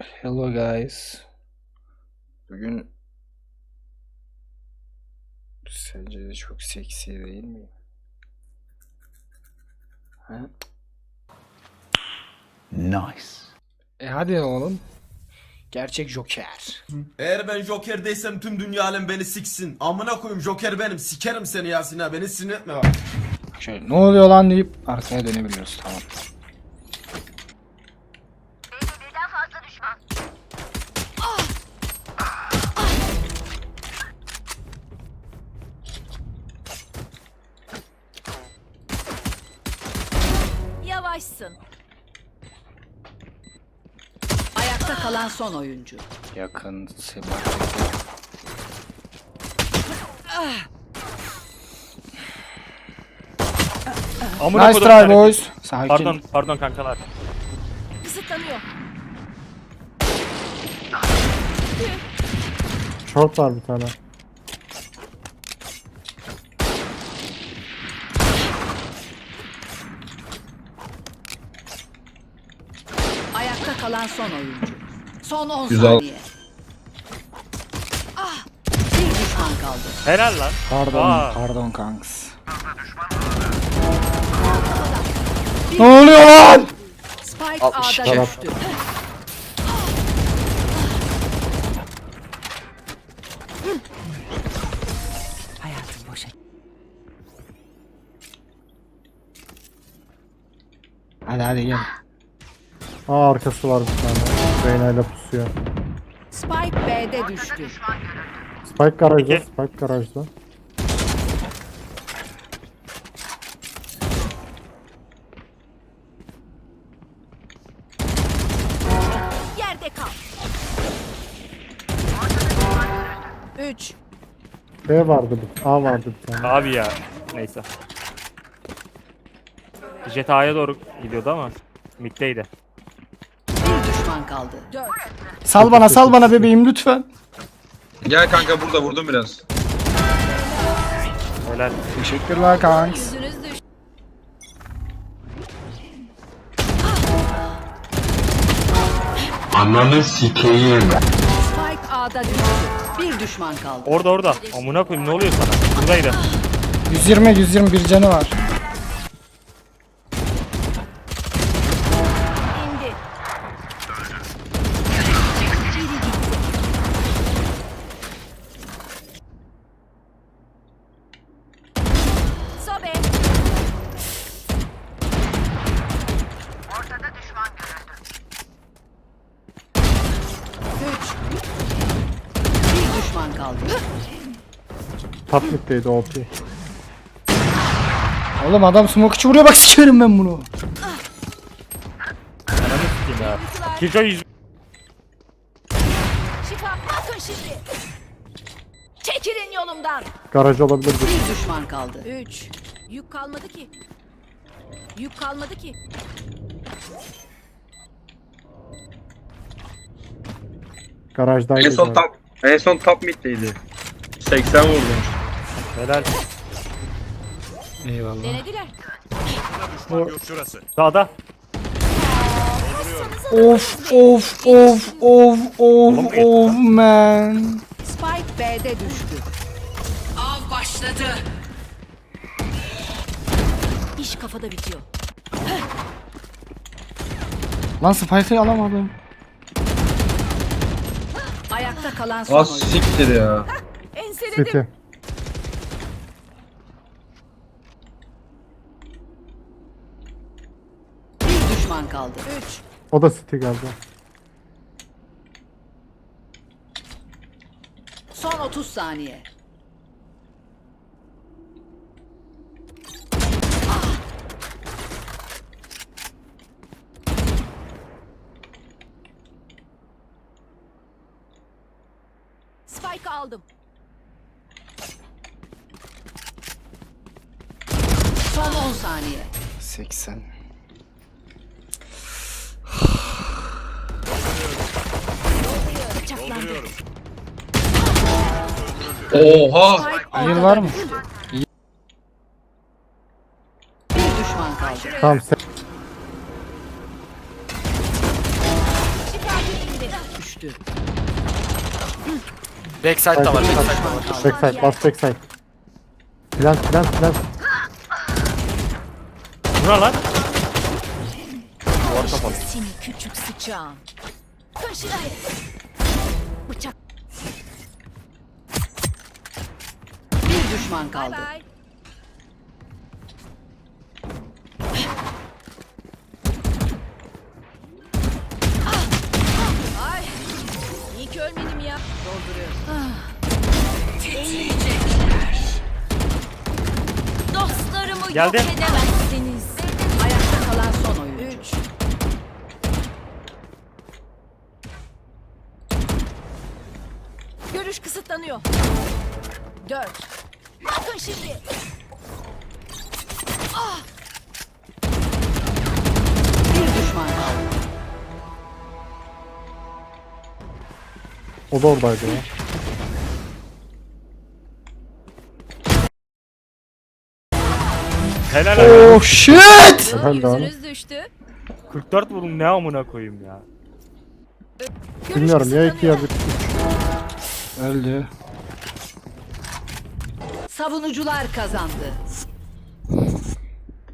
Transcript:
Hello guys. Bugün sence de çok seksi değil mi? Ha? Nice. E hadi oğlum. Gerçek Joker. Eğer ben Joker değilsem tüm dünya alem beni siksin. Amına koyayım Joker benim. Sikerim seni Yasin ha. Beni sinir etme bak. Şöyle ne oluyor lan deyip arkaya dönebiliyoruz tamam. Yavaşsın. Ayakta kalan son oyuncu. Yakın sebat. Amına Nice kodum try herif. boys. Sakin. Pardon, pardon kankalar. Kısıtlanıyor. Short var bir tane. Ayakta kalan son oyuncu. Son 10 Güzel. saniye. Ah! Bir düşman kaldı. Helal lan. Pardon, Aa. pardon kanks. Ne oluyor lan? Spike Altmış A'da iki. düştü. Hayatım boşa. Hadi hadi gel. Aa arkası var bir tane. Reyna ile pusuyor. Spike B'de düştü. Spike garajda. Spike garajda. Yerde kal. 3. B vardı bir. A vardı bir tane. Abi ya. Neyse. Jet A'ya doğru gidiyordu ama middeydi. Düşman kaldı. 4. Sal bana sal bana bebeğim lütfen. Gel kanka burada vurdum biraz. Helal. Teşekkürler kanks. Ananı sikeyim. Spike A'da düştü. Bir düşman kaldı. Orada orada. Amına koyayım ne oluyor sana? Buradaydı. 120 120 bir canı var. İndi. Sobe. Üç. Bir düşman kaldı. Mid'deydi OP. Oğlum adam smoke içi vuruyor bak sikerim ben bunu. Ananı sikeyim ya. Killjoy yüz... Şifa bakın şimdi. Çekilin yolumdan. Garaj olabilir bir. Bir düşman kaldı. Üç. Yük kalmadı ki. Yük kalmadı ki. Garajdaydı. En son galiba. top en son top mid'deydi. 80 vurdum. Helal. Eyvallah. Denediler. Sağda. Of of of of of of man. Spike B'de düştü. Av başladı. İş kafada bitiyor. Lan Spike'ı alamadım. Ayakta kalan son Az oyuncu. siktir ya. Enseledim. City. Bir düşman kaldı. Üç. O da City geldi. Son 30 saniye. Spike aldım. Son 10 saniye. 80. Bıçaklandı. Oha. Ortada var mı? Bir düşman kaldı. Tamam sen. Düştü. Backside da var. Backside da var. Backside, last backside. Plant, plant, plant. Buna lan. Seni küçük sıçağım. Kaşına. Bıçak. Bir düşman kaldı. bay. Ah! Geldi. yok edemezsiniz. Ayakta kalan son oyuncu. Üç. Görüş kısıtlanıyor. Dört. Bakın şimdi. Bir düşman kaldı. O da oradaydı ya. Helal helal. Oh shit. Helal lan. Yüzünüz düştü. 44 vurdum ne amına koyayım ya. Görüş Bilmiyorum ya iki ya bir. Öldü. Savunucular kazandı.